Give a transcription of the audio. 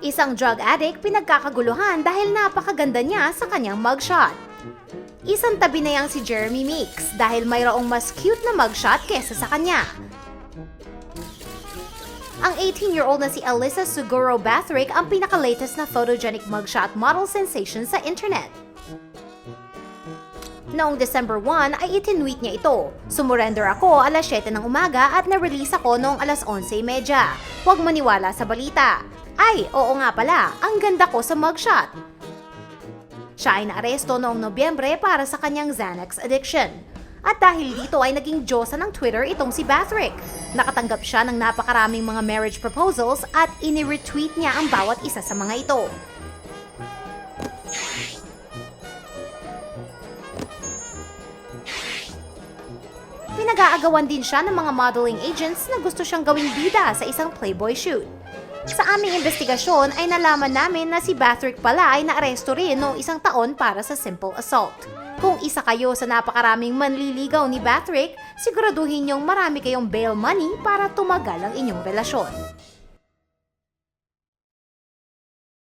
Isang drug addict pinagkakaguluhan dahil napakaganda niya sa kanyang mugshot. Isang tabi na yang si Jeremy Meeks dahil mayroong mas cute na mugshot kesa sa kanya. Ang 18-year-old na si Alyssa Suguro Bathrick ang pinaka-latest na photogenic mugshot model sensation sa internet. Noong December 1 ay itinweet niya ito. Sumurrender ako alas 7 ng umaga at na-release ako noong alas 11.30. Huwag maniwala sa balita. Ay, oo nga pala, ang ganda ko sa mugshot. Siya ay naaresto noong Nobyembre para sa kanyang Xanax addiction. At dahil dito ay naging diyosa ng Twitter itong si Bathrick. Nakatanggap siya ng napakaraming mga marriage proposals at ini-retweet niya ang bawat isa sa mga ito. Pinag-aagawan din siya ng mga modeling agents na gusto siyang gawing bida sa isang Playboy shoot. Sa aming investigasyon ay nalaman namin na si Bathrick pala ay naaresto rin noong isang taon para sa simple assault. Kung isa kayo sa napakaraming manliligaw ni Bathrick, siguraduhin niyong marami kayong bail money para tumagal ang inyong relasyon.